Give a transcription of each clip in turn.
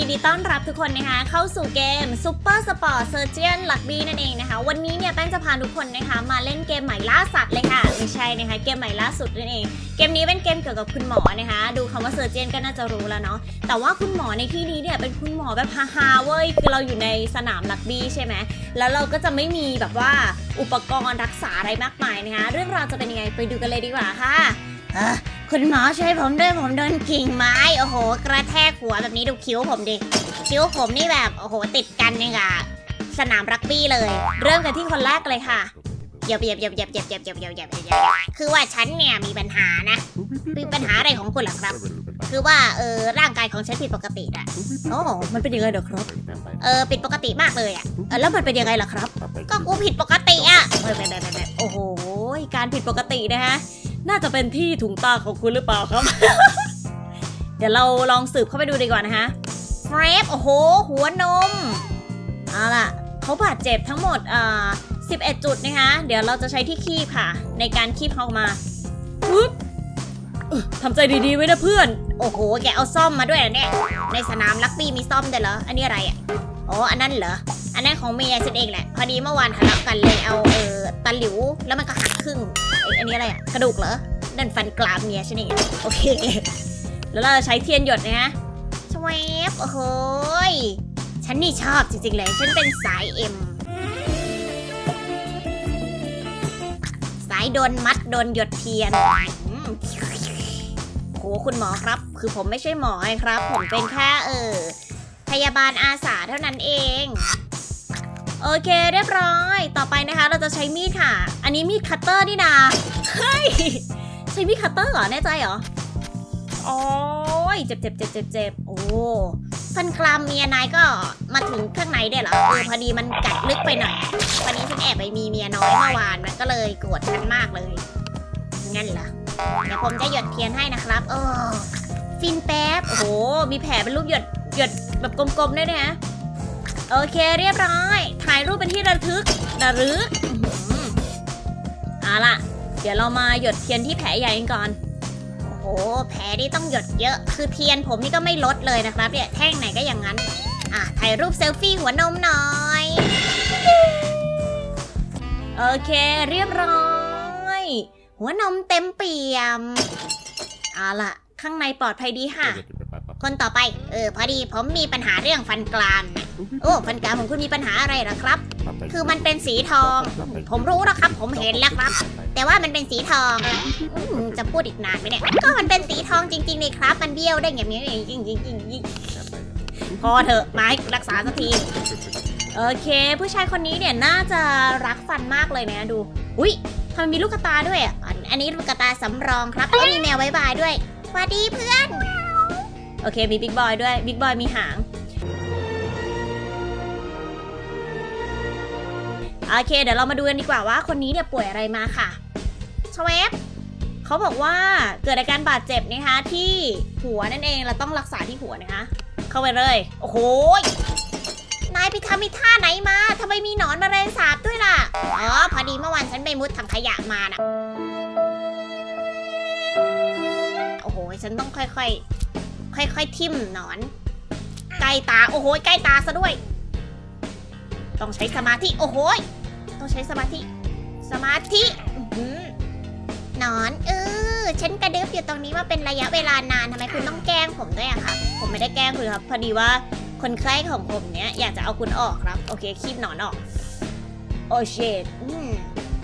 ยินดีต้อนรับทุกคนนะคะเข้าสู่เกม Super Sport Surgeon Lucky นั่นเองนะคะ วันนี้เนี่ยแป้งจะพาทุกคนนะคะ มาเล่นเกมใหม่ล่าสัตว์เลยค่ะ ไม่ใช่นะคะเกมใหม่ล่าสุดนั่นเอง เกมนี้เป็นเกมเกี่ยวกับคุณหมอนะคะ ดูคำว่า Surgeon ก็น่าจะรู้แล้วเนาะแต่ว่าคุณหมอในที่นี้เนี่ยเป็นคุณหมอแบบฮาๆเว้ยคือเราอยู่ในสนามลักบี้ใช่ไหมแล้วเราก็จะไม่มีแบบว่าอุปกรณ์รักษาอะไรมากมายนะคะ เรื่องราวจะเป็นยังไงไปดูกันเลยดีกว่าค่ะ คุณหมอช่วยผมด้วยผมโดนกิ่งไม้ โอ้โห กระแทกหัวแบบนี้ดูคิ้วผมดิ คิ้วผมนี่แบบ โอ้โห ติดกันยังกับสนามรักบี้เลย เริ่มกันที่คนแรกเลยค่ะเหยียบเหยียบเหยียบเหยียบเหยียบเหยียบเหยียบเหยียบเหยียบเหยียบคือว่าฉันเนี่ยมีปัญหานะ มีปัญหาอะไรของคุณหรอครับ คือว่าเออร่างกายของฉันผิดปกติอะโอ้มันเป็นยังไงเหรอครับ เออผิดปกติมากเลยอะแล้วมันเป็นยังไงล่ะครับ ก็กูผิดปกติอะโอ้โห การผิดปกตินะฮะ น่าจะเป็นที่ถุงตาของคุณหรือเปล่าครับ เดี๋ยวเราลองสืบเข้าไปดูดีกว่านะฮะเฟรฟโอ้โห หัวนม เอาล่ะเขาบาดเจ็บทั้งหมดอ่า11 จุดนะคะ เดี๋ยวเราจะใช้ที่คีบค่ะ ในการคีบเขาออกมาปึ๊บทำใจดีๆไว้นะเพื่อน โอ้โห แกเอาซ่อมมาด้วยเนี่ย ในสนามลักบี้มีซ่อมด้วยเหรอ อันนี้อะไรอะ อ๋อ อันนั้นเหรอ อันนั้นของเมียฉันเองแหละ พอดีเมื่อวานทะเลาะกันเลยเอาเออตะหลิว แล้วมันก็หักครึ่งเอ้ยอันนี้อะไรอะกระดูกเหรอนั่นฟันกรามเมียฉันเองโอเค แล้วเราจะใช้เทียนหยดนะฮะชวบโอ้โหฉันนี่ชอบจริงๆเลย ฉันเป็นสายเอ็มสายโดนมัดโดนหยดเทียนอืมโหคุณหมอครับ คือผมไม่ใช่หมอครับ ผมเป็นแค่เออพยาบาลอาสาเท่านั้นเอง อเคเรียบร้อย ต่อไปนะคะ เราจะใช้มีดค่ะ อันนี้มีดคัตเตอร์นี่นาเฮ้ยใช้มีดคัตเตอร์เหรอแน่ใจเหรอโอ้ยเจ็บเจ็บเจ็บเจ็บเจ็บโอ้ฟันกรามเมียนายก็มาถึงข้างในได้เหรอเออพอดีมันกัดลึกไปหน่อยพอดีฉันแอบไปมีเมียน้อยเมื่อวานมันก็เลยโกรธฉันมากเลยงั้นเหรอเดี๋ยวผมจะหยดเทียนให้นะครับเออฟินแป๊บโอ้โหมีแผลเป็นรูปหยดหยดแบบกลมๆด้วยนะ โอเคเรียบร้อย ถ่ายรูปเป็นที่ระทึกระลึกอื้อหือเอาล่ะ เดี๋ยวเรามาหยดเทียนที่แผลใหญ่กันก่อน โอ้โห แผลนี่ต้องหยดเยอะ คือเทียนผมนี่ก็ไม่ลดเลยนะครับเนี่ยแท่งไหนก็อย่างนั้น อะ ถ่ายรูปเซลฟี่หัวนมหน่อย โอเคเรียบร้อย หัวนมเต็มเปี่ยม เอาล่ะ ข้างในปลอดภัยดีค่ะ คนต่อไป เออ พอดีผมมีปัญหาเรื่องฟันกรามนะ โอ้ฟันกรามของคุณมีปัญหาอะไรเหรอครับ คือมันเป็นสีทอง ผมรู้แล้วครับ ผมเห็นแล้วครับ แต่ว่ามันเป็นสีทองอืมจะพูดอีกนานไหมเนี่ย ก็มันเป็นสีทองจริงๆนี่ครับ มันเบี้ยวได้อย่างนี้ยิงยิงยิงยิงพอเถอะไม้รักษาสักที โอเค ผู้ชายคนนี้เนี่ยน่าจะรักฟันมากเลยนะดู อุ้ยทำไมมีลูกกระตาด้วยอะอันอันนี้ลูกกระตาสำรองครับแล้วมีแมวไว้บายด้วยสวัสดีเพื่อน โอเคมีบิ๊กบอยด้วย บิ๊กบอยมีหาง โอเค เดี๋ยวเรามาดูกันดีกว่าว่าคนนี้เนี่ยป่วยอะไรมาค่ะชเวฟเขาบอกว่าเกิดอาการบาดเจ็บนะคะที่หัวนั่นเองเราต้องรักษาที่หัวนะคะ เข้าไปเลย โอ้โหยนายไปทำมีท่าไหนมาทำไมมีหนอนมาแมลงสาบด้วยล่ะ อ๋อ พอดีเมื่อวานฉันไปมุดถังขยะมานะโอ้โห ฉันต้องค่อยๆ ค่อยๆ ทิ่มหนอน ใกล้ตา โอ้โห ใกล้ตาซะด้วย ต้องใช้สมาธิ โอ้โห ต้องใช้สมาธิ สมาธิอื้อหือหนอนเออฉันกระดึบอยู่ตรงนี้มาเป็นระยะเวลานานทำไมคุณต้องแกล้งผมด้วยอะครับ ผมไม่ได้แกล้งคุณครับ พอดีว่าคนไข้ของผมเนี้ยอยากจะเอาคุณออกครับ โอเคคีบหนอนออก โอเชต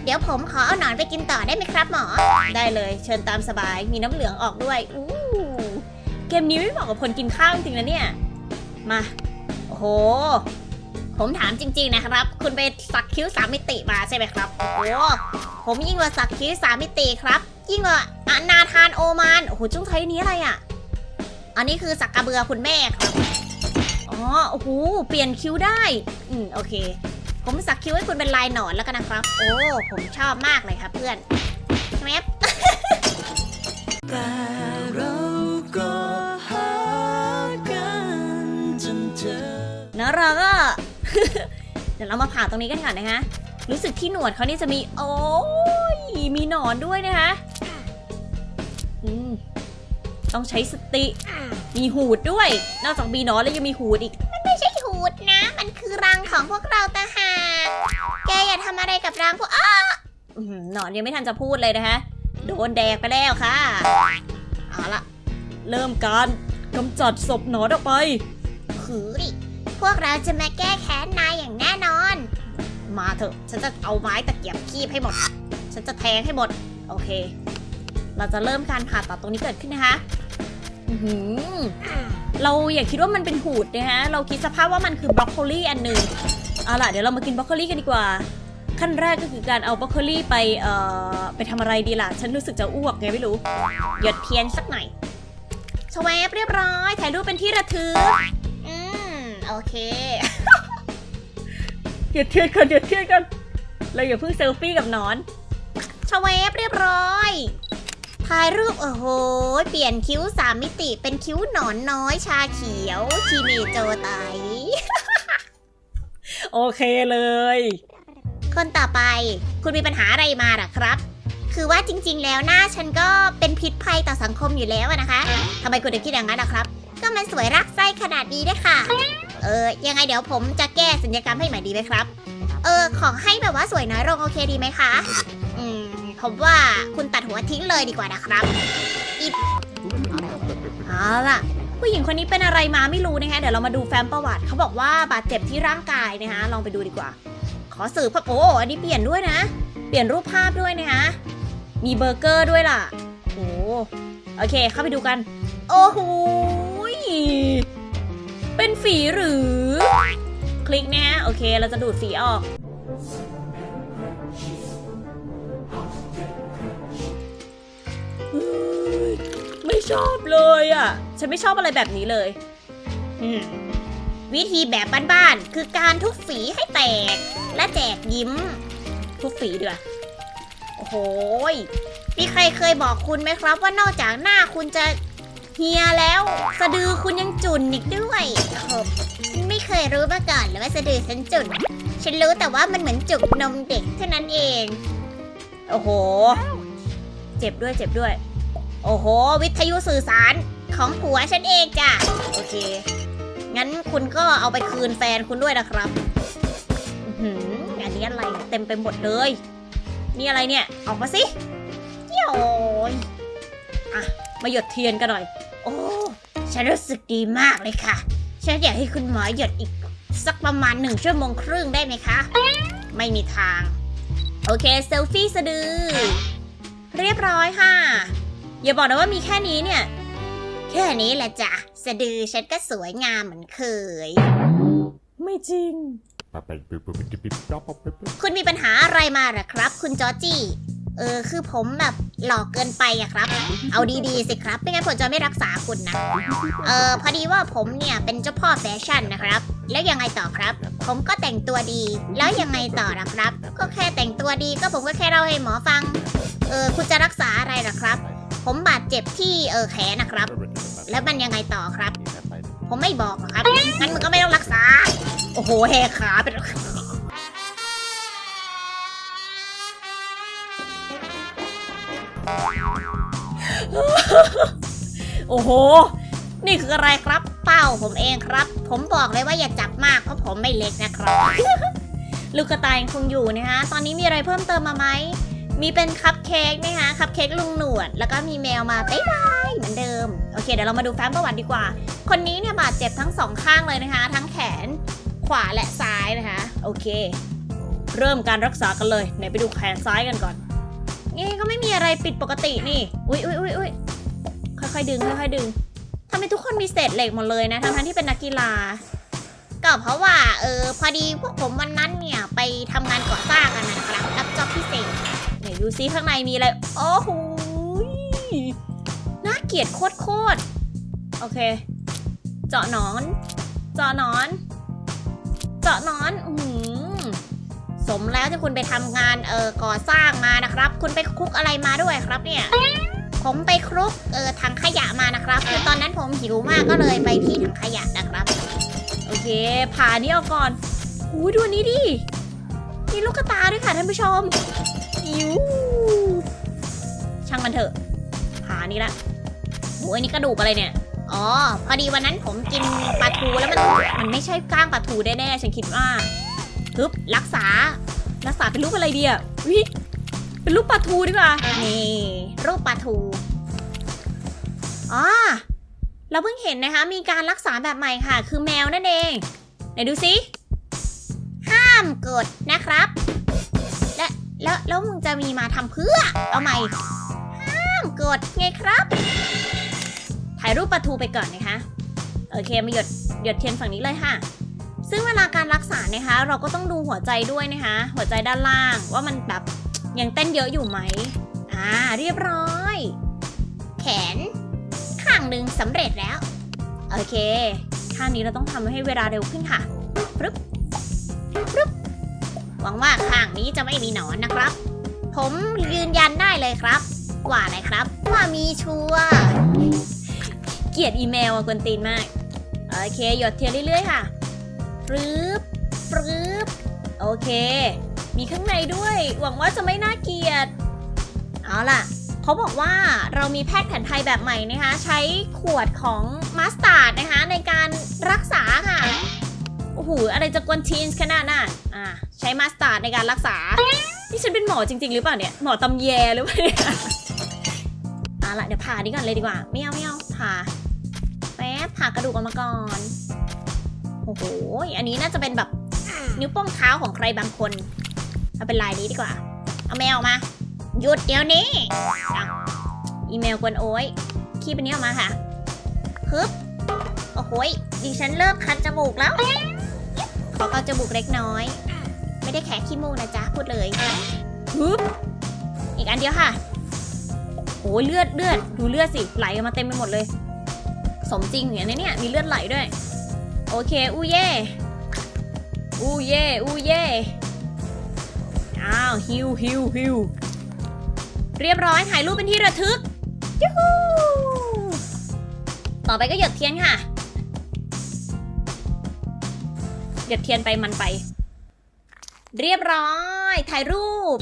เดี๋ยวผมขอเอาหนอนไปกินต่อได้ไหมครับหมอ ได้เลยเชิญตามสบาย มีน้ำเหลืองออกด้วยอู้เกมนี้ไม่เหมาะกับคนกินข้าวจริงนะเนี่ย มา โอ้โห ผมถามจริง ๆนะครับ คุณไปสักคิ้วสามมิติมาใช่ไหมครับโอ้โหผมยิ่งกว่าสักคิ้วสามมิติครับ ยิ่งกว่าอนาธานโอมานโอ้โหจุ้งไทยนี้อะไรอะ อันนี้คือสักกระเบือคุณแม่ครับอ๋อโอ้โหเปลี่ยนคิ้วได้อืมโอเค ผมสักคิ้วให้คุณเป็นลายหนอนแล้วกันนะครับ โอ้ผมชอบมากเลยครับเพื่อนแมปแต่เราก็หากันจนเจอแล้วเราก็ เดี๋ยวเรามาผ่าตรงนี้กันก่อนนะคะ รู้สึกที่หนวดเขานี่จะมี โอ้ย มีหนอนด้วยนะคะอืมต้องใช้สติ มีหูดด้วย นอกจากมีหนอนแล้วยังมีหูดอีกไม่ใช่หูดนะ มันคือรังของพวกเราตาหากแกอย่าทำอะไรกับรังพวกอ้าอื้อหือหนอนยังไม่ทันจะพูดเลยนะคะ โดนแดกไปแล้วค่ะ เอาละเริ่มการกำจัดศพหนอนออกไปขือดิ พวกเราจะมาแก้แค้นนายอย่างแน่นอน มาเถอะ ฉันจะเอาไม้ตะเกียบคีบให้หมด ฉันจะแทงให้หมด โอเค เราจะเริ่มการผ่าตัดตรงนี้เกิดขึ้นนะคะเราอย่าคิดว่ามันเป็นหูดนะฮะ เราคิดสภาพว่ามันคือบรอกโคลีอันหนึ่งเอาล่ะเดี๋ยวเรามากินบรอกโคลีกันดีกว่า ขั้นแรกก็คือการเอาบรอกโคลีไปเอ่อไปทำอะไรดีล่ะ ฉันรู้สึกจะอ้วกไงไม่รู้ หยดเทียนสักหน่อยชวบเรียบร้อย ถ่ายรูปเป็นที่ระทึก โอเคหยดเทียนกันหยดเทียนกันเราอย่าเพิ่งเซลฟี่กับหนอนชเวฟเรียบร้อยถ่ายรูปโอ้โห เปลี่ยนคิ้วสามมิติเป็นคิ้วหนอนน้อยชาเขียวชีเมโจไตโอเคเลย คนต่อไปคุณมีปัญหาอะไรมาหรอครับ คือว่าจริง ๆ แล้วหน้าฉันก็เป็นพิษภัยต่อสังคมอยู่แล้วอะนะคะทำไมคุณถึงคิดอย่างนั้นนะครับ ก็มันสวยรักไส้ขนาดนี้ด้วยค่ะเออ ยังไงเดี๋ยวผมจะแก้สัญญกรรมให้ใหม่ดีไหมครับ เออ ขอให้แบบว่าสวยน้อยลงโอเคดีไหมคะ อืม ผมว่าคุณตัดหัวทิ้งเลยดีกว่านะครับเอาล่ะ ผู้หญิงคนนี้เป็นอะไรมาไม่รู้นะคะเดี๋ยวเรามาดูแฟ้มประวัติ เขาบอกว่าบาดเจ็บที่ร่างกายนะคะ ลองไปดูดีกว่า ขอสืบครับโอ้อันนี้เปลี่ยนด้วยนะ เปลี่ยนรูปภาพด้วยนะคะมีเบอร์เกอร์ด้วยล่ะ โอ้โอเค เข้าไปดูกัน โอ้โห ฝีหรือ คลิกนะฮะโอเค เราจะดูดฝีออกไม่ชอบเลยอะ ฉันไม่ชอบอะไรแบบนี้เลยวิธีแบบบ้านๆ คือการทุบฝีให้แตก และแจกยิ้ม ทุกฝีด้วยโอ้โหมีใครเคยบอกคุณไหมครับว่านอกจากหน้าคุณจะ เฮียแล้ว สะดือคุณยังจุนอีกด้วยโอ้โหฉันไม่เคยรู้มาก่อนเลยว่าสะดือฉันจุน ฉันรู้แต่ว่ามันเหมือนจุกนมเด็กเท่านั้นเอง โอ้โห เจ็บด้วยเจ็บด้วย โอ้โห วิทยุสื่อสารของผัวฉันเองจ้ะ โอเค งั้นคุณก็เอาไปคืนแฟนคุณด้วยนะครับอื้อหืออันนี้อะไรเต็มไปหมดเลย นี่อะไรเนี่ย ออกมาสิโอ้ยมาหยดเทียนกันหน่อย โอ้ ฉันรู้สึกดีมากเลยค่ะ ฉันอยากให้คุณหมอหยดอีกสักประมาณหนึ่งชั่วโมงครึ่งได้ไหมคะ ไม่มีทาง โอเค เซลฟี่สะดือ เรียบร้อยค่ะ อย่าบอกนะว่ามีแค่นี้เนี่ย แค่นี้แหละจ้ะ สะดือฉันก็สวยงามเหมือนเคย ไม่จริง คุณมีปัญหาอะไรมาเหรอครับ คุณจอร์จี้ เออคือผมแบบหลอกเกินไปอะครับ เอาดีๆสิครับ ไม่งั้นผมจะไม่รักษาคุณนะ เออพอดีว่าผมเนี่ยเป็นเจ้าพ่อแฟชั่นนะครับ แล้วยังไงต่อครับ ผมก็แต่งตัวดี แล้วยังไงต่อล่ะครับ ก็แค่แต่งตัวดีก็ผมก็แค่เล่าให้หมอฟัง เออคุณจะรักษาอะไรล่ะครับ ผมบาดเจ็บที่เออแขนนะครับ แล้วมันยังไงต่อครับ ผมไม่บอกหรอกครับงั้นมึงก็ไม่ต้องรักษา โอ้โหแหกขาเป็ โอ้โห นี่คืออะไรครับ เป้าผมเองครับ ผมบอกเลยว่าอย่าจับมากเพราะผมไม่เล็กนะครับ ลูกกระต่ายคงอยู่นะคะตอนนี้มีอะไรเพิ่มเติมมาไหม มีเป็นคัพเค้กนะคะ คัพเค้กลุงหนวด แล้วก็มีแมวมาบ๊ายบายเหมือนเดิม โอเค เดี๋ยวเรามาดูแฟ้มประวัติดีกว่า คนนี้เนี่ยบาดเจ็บทั้งสองข้างเลยนะคะ ทั้งแขน ขวาและซ้ายนะคะ โอเค เริ่มการรักษากันเลย ไหนไปดูแขนซ้ายกันก่อน นี่ก็ไม่มีอะไรผิดปกตินี่ อุ้ยอุ้ยอุ้ยอุ้ยค่อยๆดึงค่อยๆดึงทำไมทุกคนมีเศษเหล็กหมดเลยนะทั้งที่เป็นนักกีฬาก็เพราะว่าเออพอดีพวกผมวันนั้นเนี่ยไปทำงานก่อสร้างกันนะครับรับจอบพิเศษไหนดูซิข้างในมีอะไรโอ้โหยน่าเกลียดโคตรโคตรๆโอเค เจาะหนอน เจาะหนอน เจาะหนอนอื สมแล้วที่คุณไปทำงานเออก่อสร้างมานะครับ คุณไปคลุกอะไรมาด้วยครับเนี่ย ผมไปคลุกเออถังขยะมานะครับคือตอนนั้นผมหิวมากก็เลยไปที่ถังขยะนะครับ โอเค ผ่านี้ออกก่อนหูยดูอันนี้ดิ มีลูกตาด้วยค่ะท่านผู้ชมอิวช่างมันเถอะ ผ่านี้ละโอ้อ้ยนี่กระดูกอะไรเนี่ยอ๋อ พอดีวันนั้นผมกินปลาทูแล้วมันมันไม่ใช่ก้างปลาทูแน่ๆ ฉันคิดว่า ฮึบรักษา รักษาเป็นรูปอะไรดีอะวิเป็นรูปปลาทูดีกว่า นี่ รูปปลาทูอ๋อเราเพิ่งเห็นนะคะ มีการรักษาแบบใหม่ค่ะ คือแมวนั่นเอง ไหนดูสิ ห้ามกดนะครับ และแล้วแล้วมึงจะมีมาทำเพื่อ เอาใหม่ ห้ามกดไงครับ ถ่ายรูปปลาทูไปก่อนนะคะ โอเค มาหยดหยดเทียนฝั่งนี้เลยค่ะ ซึ่งเวลาการรักษานะคะ เราก็ต้องดูหัวใจด้วยนะคะ หัวใจด้านล่างว่ามันแบบยังเต้นเยอะอยู่ไหมอ่าเรียบร้อย แขน ข้างหนึ่งสำเร็จแล้ว โอเคท่านี้เราต้องทำให้เวลาเร็วขึ้นค่ะหวังว่าข้างนี้จะไม่มีหนอนนะครับ ผมยืนยันได้เลยครับ ว่าอะไรครับ ว่ามีชัวร์เกลียดอีเมลอะกวนตีนมาก โอเค หยดเทียเรื่อยๆค่ะ ฟรึบฟรึบโอเค มีข้างในด้วย หวังว่าจะไม่น่าเกลียด เอาล่ะ เขาบอกว่าเรามีแพทย์แผนไทยแบบใหม่นะคะ ใช้ขวดของมาสตาร์ดนะคะ ในการรักษาค่ะ โอ้โห อะไรจะกวนทีนขนาดน่ะอ่าใช้มาสตาร์ดในการรักษา นี่ฉันเป็นหมอจริง ๆ หรือเปล่าเนี่ย หมอตำแยหรือเปล่าเนี่ยเอาล่ะ เดี๋ยวผ่านี่ก่อนเลยดีกว่า ไม่เอาไม่เอาผ่าแป๊บผ่ากระดูกออกมาก่อน โอ้โห อันนี้น่าจะเป็นแบบนิ้วโป้งเท้าของใครบางคน เอาเป็นลายนี้ดีกว่า เอาแมวออกมา หยุดเดี๋ยวนี้ อีเมลกวนโอ้ยขี้เป็นนี้ออกมาค่ะฮึบโอ้โหยดิฉันเริ่มคันจมูกแล้ว ขอเกาจมูกเล็กน้อย ไม่ได้แค่ขี้มูกนะจ๊ะ พูดเลยฮึบอีกอันเดียวค่ะโอ้ยเลือดเลือดดูเลือดสิไหลออกมาเต็มไปหมดเลย สมจริงอย่างนี้เนี่ยมีเลือดไหลด้วย โอเค อูเย่ อูเย่ อูเย่ อ้าว ฮิวฮิวฮิวเรียบร้อย ถ่ายรูปเป็นที่ระทึกยูฮูต่อไปก็หยดเทียนค่ะ หยดเทียนไปมันไป เรียบร้อย ถ่ายรูป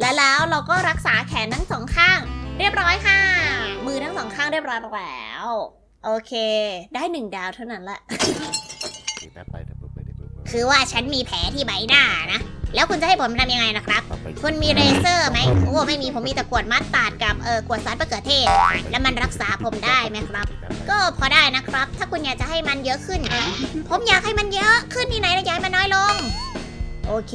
และแล้วเราก็รักษาแขนทั้งสองข้าง เรียบร้อยค่ะ มือทั้งสองข้างเรียบร้อยแล้ว โอเค ได้หนึ่งดาวเท่านั้นแหละคือว่าฉันมีแผลที่ใบหน้านะ แล้วคุณจะให้ผมทำยังไงนะครับคุณมีเรเซอร์ไหมโอ้ไม่มีผมมีแต่กวดมัสตาร์ดกับเออกวดสารมะเขือเทศ แล้วมันรักษาผมได้ไหมครับก็พอได้นะครับ ถ้าคุณอยากจะให้มันเยอะขึ้น ผมอยากให้มันเยอะขึ้นที่ไหนนะอยากให้มันน้อยลง โอเค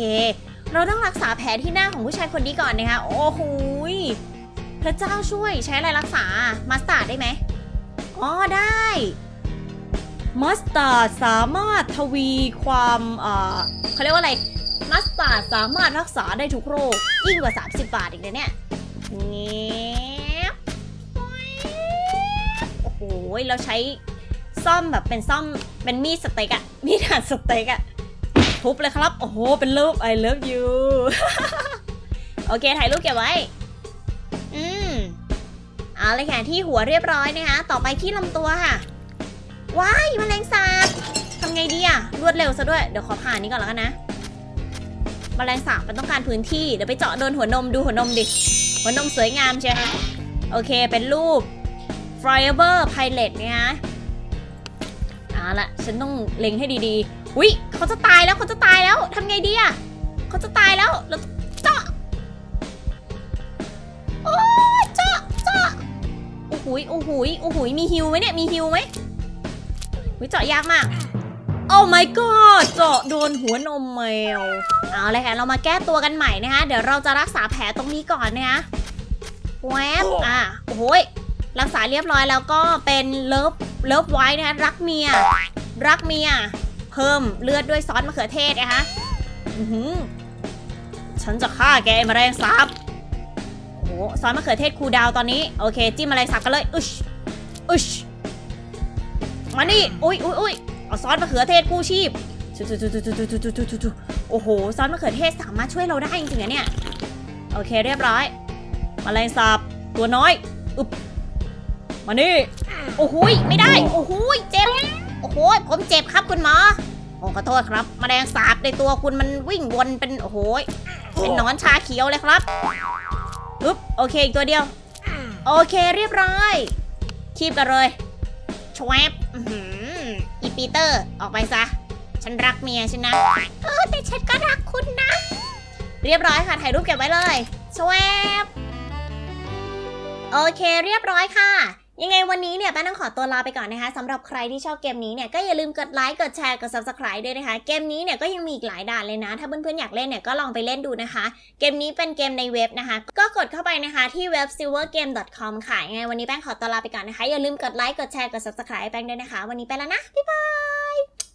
เราต้องรักษาแผลที่หน้าของผู้ชายคนนี้ก่อนนะคะ โอ้โหยพระเจ้าช่วยใช้อะไรรักษามัสตาร์ดได้ไหม อ๋อได้ มัสตาร์ดสามารถทวีความเอ่อเขาเรียกว่าอะไร มัสตาร์ดสามารถรักษาได้ทุกโรค ยิ่งกว่า 30 บาทอีกเลยเนี่ยเงี้ยโอ้โหเราใช้ซ่อมแบบเป็นซ่อมเป็นมีดสเต็กอะมีดหั่นสเต็กอะทุบเลยครับ โอ้โห เป็นรูป I love you โอเค ถ่ายรูปเก็บไว้ เอาเลยค่ะที่หัวเรียบร้อยนะคะต่อไปที่ลำตัวค่ะ ว้ายแมลงสาบทำไงดีอะรวดเร็วซะด้วย เดี๋ยวขอผ่านนี้ก่อนแล้วกันนะแมลงสาบมันต้องการพื้นที่ เดี๋ยวไปเจาะโดนหัวนมดูหัวนมดิ หัวนมสวยงามใช่ไหมโอเค เป็นรูป Fiber Pilot นะคะเอาละฉันต้องเล็งให้ดีๆ อุ้ยเขาจะตายแล้วเขาจะตายแล้วทำไงดีอะเขาจะตายแล้วเรา หยโอ้โหยโอ้โหยมีฮิวไหมเนี่ย มีฮิวไหมอุ้ยเจาะยากมาก โอ้ my god เจาะโดนหัวนมแมว เอาเลยค่ะ เรามาแก้ตัวกันใหม่นะคะ เดี๋ยวเราจะรักษาแผลตรงนี้ก่อนนะคะ แวบอะ โอ้โหยรักษาเรียบร้อยแล้วก็เป็นเลิฟ เลิฟไว้นะคะรักเมีย รักเมีย เพิ่มเลือดด้วยซอสมะเขือเทศนะคะอือหือฉันจะฆ่าแกไอ้แมลงสาบโอ้โห ซอสมะเขือเทศคูดาวตอนนี้ โอเค จิ้มอะไรสับกันเลย อุชอุชมานี่อุ้ยอุ้ยอุ้ยเอาซอสมะเขือเทศกู้ชีพโอ้โห ซอสมะเขือเทศสามารถช่วยเราได้จริงๆเนี่ย โอเคเรียบร้อยมาแมลงสาบตัวน้อย อึบมานี่ โอ้โหไม่ได้ โอ้โหเจ็บ โอ้โหผมเจ็บครับคุณหมอ โอ้ขอโทษครับมแมลงสาบในตัวคุณมันวิ่งวนเป็น โอ้โหเป็นนอนชาเขียวเลยครับ อึ๊บโอเคอีกตัวเดียว โอเคเรียบร้อย คีบกันเลยชวบอีปีเตอร์ออกไปซะ ฉันรักเมียฉันนะเออแต่ฉันก็รักคุณนะ เรียบร้อยค่ะถ่ายรูปเก็บไว้เลยชวบโอเคเรียบร้อยค่ะ ยังไงวันนี้เนี่ยแป้งต้องขอตัวลาไปก่อนนะคะสำหรับใครที่ชอบเกมนี้เนี่ยก็อย่าลืมกดไลค์กดแชร์กด subscribe ด้วยนะคะ เกมนี้เนี่ยก็ยังมีอีกหลายด่านเลยนะ ถ้าเพื่อนๆอยากเล่นเนี่ยก็ลองไปเล่นดูนะคะ เกมนี้เป็นเกมในเว็บนะคะ ก็กดเข้าไปนะคะที่เว็บ silvergame.com ค่ะยังไงวันนี้แป้งขอตัวลาไปก่อนนะคะอย่าลืมกดไลค์กดแชร์กด subscribe แป้งด้วยนะคะ วันนี้ไปแล้วนะบ๊ายบาย